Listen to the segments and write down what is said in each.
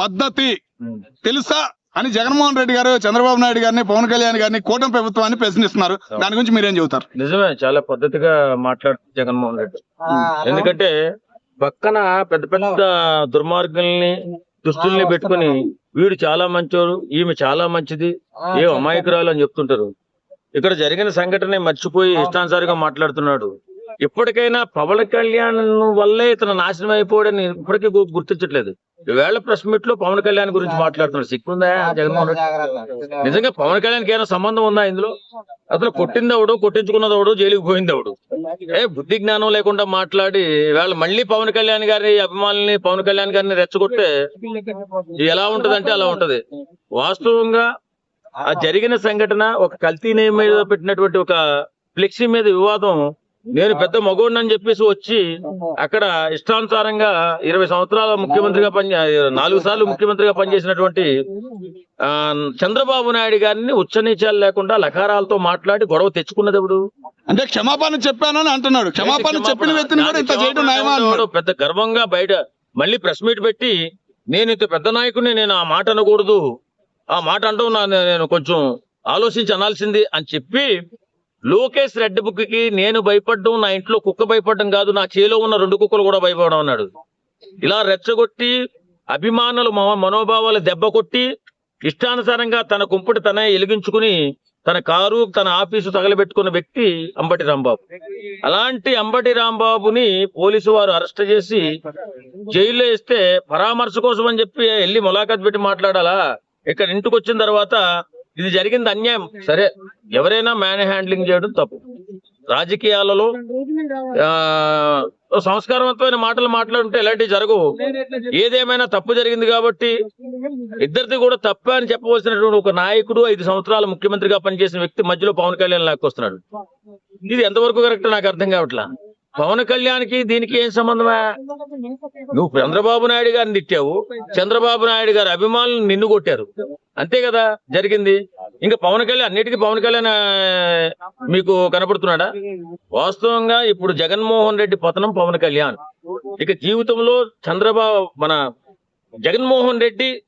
పద్ధతి తెలుసా అని జగన్మోహన్ రెడ్డి గారు చంద్రబాబు నాయుడు గారిని పవన్ కళ్యాణ్ గారిని కూటమి ప్రభుత్వాన్ని ప్రశ్నిస్తున్నారు. దాని గురించి మీరేం చెబుతారు? నిజమే చాలా పద్ధతిగా మాట్లాడుతుంది జగన్మోహన్ రెడ్డి. ఎందుకంటే పక్కన పెద్ద పెద్ద దుర్మార్గుల్ని దుస్తుల్ని పెట్టుకుని వీడు చాలా మంచోడు ఈమె చాలా మంచిది ఏ అమాయకురాలు అని చెప్తుంటారు. ఇక్కడ జరిగిన సంఘటన మర్చిపోయి ఇష్టానుసారిగా మాట్లాడుతున్నాడు. ఇప్పటికైనా పవన్ కళ్యాణ్ వల్లే ఇతను నాశనం అయిపోయాడని ఇప్పటికీ గుర్తించట్లేదు. ఈవేళ ప్రెస్ మీట్లో పవన్ కళ్యాణ్ గురించి మాట్లాడుతున్నాడు సిక్కుందా జగన్మోహన్ రెడ్డి? నిజంగా పవన్ కళ్యాణ్ ఏమైనా సంబంధం ఉందా ఇందులో? అసలు కొట్టిందవడు? కొట్టించుకున్నదవడు? జైలుకి పోయిందవడు? ఏ బుద్ధి జ్ఞానం లేకుండా మాట్లాడి వాళ్ళు మళ్ళీ పవన్ కళ్యాణ్ గారి అభిమానుల్ని పవన్ కళ్యాణ్ గారిని రెచ్చగొట్టే ఎలా ఉంటదంటే అలా ఉంటది. వాస్తవంగా ఆ జరిగిన సంఘటన ఒక కల్తీ మీద పెట్టినటువంటి ఒక ఫ్లెక్సీ మీద వివాదం నేను పెద్ద మగోడిని అని చెప్పేసి వచ్చి అక్కడ ఇష్టానుసారంగా ఇరవై సంవత్సరాల ముఖ్యమంత్రిగా పని నాలుగు సార్లు ముఖ్యమంత్రిగా పనిచేసినటువంటి ఆ చంద్రబాబు నాయుడు గారిని ఉచ్చనీచాలు లేకుండా లకారాలతో మాట్లాడి గొడవ తెచ్చుకున్నది ఎవడు? అంటే క్షమాపణ చెప్పానని అంటున్నాడు. క్షమాపణ చెప్పిన వ్యక్తిని కూడా ఇంత చేయడం పెద్ద గర్వంగా బయట మళ్ళీ ప్రెస్ మీట్ పెట్టి నేను ఇంత పెద్ద నాయకుడిని నేను ఆ మాట అనకూడదు. ఆ మాట అంటూ నేను కొంచెం ఆలోచించి అనాల్సింది అని చెప్పి లోకేష్ రెడ్ బుక్కి నేను భయపడడం నా ఇంట్లో కుక్క భయపడడం కాదు నా చేలో ఉన్న రెండు కుక్కలు కూడా భయపడడం అన్నాడు. ఇలా రెచ్చగొట్టి అభిమానులు మన- మనోభావాలు దెబ్బ కొట్టి ఇష్టానుసారంగా తన కుంపటి తనే ఎలిగించుకుని తన కారు తన ఆఫీసు తగలబెట్టుకున్న వ్యక్తి అంబటి రాంబాబు. అలాంటి అంబటి రాంబాబుని పోలీసు వారు అరెస్ట్ చేసి జైల్లో వేస్తే పరామర్శ కోసం అని చెప్పి వెళ్ళి ములాఖాత్ పెట్టి మాట్లాడాలా? ఇక్కడ ఇంటికి వచ్చిన తర్వాత ఇది జరిగింది అన్యాయం. సరే ఎవరైనా మ్యాన్ హ్యాండ్లింగ్ చేయడం తప్పు. రాజకీయాలలో ఆ సంస్కారవంతమైన మాటలు మాట్లాడుంటే ఇలాంటివి జరగవు. ఏదేమైనా తప్పు జరిగింది కాబట్టి ఇద్దరిది కూడా తప్ప అని చెప్పవలసినటువంటి ఒక నాయకుడు ఐదు సంవత్సరాలు ముఖ్యమంత్రిగా పనిచేసిన వ్యక్తి మధ్యలో పవన్ కళ్యాణ్ లాక్కొస్తున్నాడు. ఇది ఎంతవరకు కరెక్ట్ నాకు అర్థం కావట్లా? పవన్ కళ్యాణ్కి దీనికి ఏం సంబంధమా? నువ్వు చంద్రబాబు నాయుడు గారిని తిట్టావు. చంద్రబాబు నాయుడు గారి అభిమానులు నిన్ను కొట్టారు. అంతే కదా జరిగింది. ఇంకా పవన్ కళ్యాణ్ అన్నిటికీ పవన్ కళ్యాణ్ మీకు కనపడుతున్నాడా? వాస్తవంగా ఇప్పుడు జగన్మోహన్ రెడ్డి పతనం పవన్ కళ్యాణ్. ఇక జీవితంలో చంద్రబాబు మన జగన్మోహన్ రెడ్డి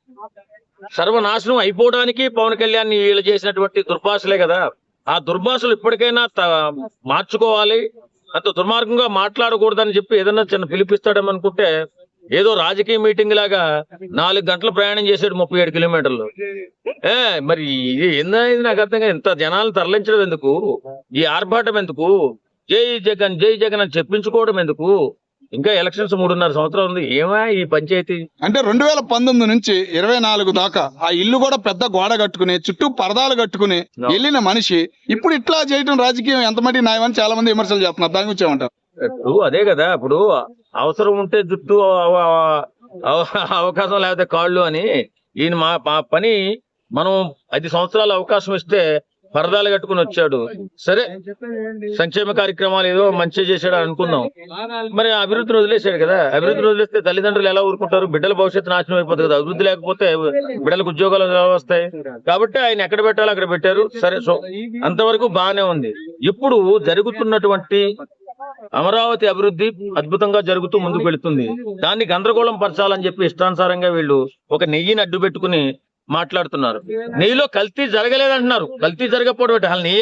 సర్వనాశనం అయిపోవడానికి పవన్ కళ్యాణ్ వీళ్ళు చేసినటువంటి దుర్భాషలే కదా. ఆ దుర్భాషలు ఇప్పటికైనా త- మార్చుకోవాలి. అంత దుర్మార్గంగా మాట్లాడకూడదని చెప్పి ఏదైనా చిన్న పిలిపిస్తాడేమనుకుంటే ఏదో రాజకీయ మీటింగ్ లాగా నాలుగు గంటల ప్రయాణం చేశాడు ముప్పై ఏడు కిలోమీటర్లు. ఏ మరి ఇది ఏందనేది నాకు అర్థం కాదు. ఇంత జనాలు తరలించడం ఎందుకు? ఈ ఆర్భాటం ఎందుకు? జై జగన్ జై జగన్ అని చెప్పించుకోవడం ఎందుకు? ఇంకా ఎలక్షన్స్ మూడున్నర సంవత్సరాలు ఉంది. ఏమా ఈ పంచాయతీ? అంటే రెండు వేల పంతొమ్మిది నుంచి ఇరవై నాలుగు దాకా ఆ ఇల్లు కూడా పెద్ద గోడ కట్టుకుని చుట్టూ పరదాలు కట్టుకుని వెళ్ళిన మనిషి ఇప్పుడు ఇట్లా చేయడం రాజకీయం ఎంత మట్టి న్యాయం అని చాలా మంది విమర్శలు చేస్తున్నారు. దాని గురించి ఏమంటారు? అదే కదా ఇప్పుడు అవసరం ఉంటే జుట్టు అవ- అవ- అవకాశం లేకపోతే కాళ్ళు అని. ఈయన మా పని మనం ఐదు సంవత్సరాల అవకాశం ఇస్తే పరదాలు కట్టుకుని వచ్చాడు. సరే సంక్షేమ కార్యక్రమాలు ఏదో మంచి చేశాడు అనుకున్నాం. మరి అభివృద్ధిని వదిలేశాడు కదా. అభివృద్ధిని వదిలేస్తే తల్లిదండ్రులు ఎలా ఊరుకుంటారు? బిడ్డల భవిష్యత్తు నాశనం అయిపోతుంది కదా. అభివృద్ధి లేకపోతే బిడ్డలకు ఉద్యోగాలు ఎలా వస్తాయి? కాబట్టి ఆయన ఎక్కడ పెట్టాలో అక్కడ పెట్టారు. సరే సో అంతవరకు బాగానే ఉంది. ఇప్పుడు జరుగుతున్నటువంటి అమరావతి అభివృద్ధి అద్భుతంగా జరుగుతూ ముందుకు వెళుతుంది. దాన్ని గందరగోళం పరచాలని చెప్పి ఇష్టానుసారంగా వీళ్ళు ఒక నెయ్యిని అడ్డు పెట్టుకుని మాట్లాడుతున్నారు. నీలో కల్తీ జరగలేదంటున్నారు. కల్తీ జరగకపోవడం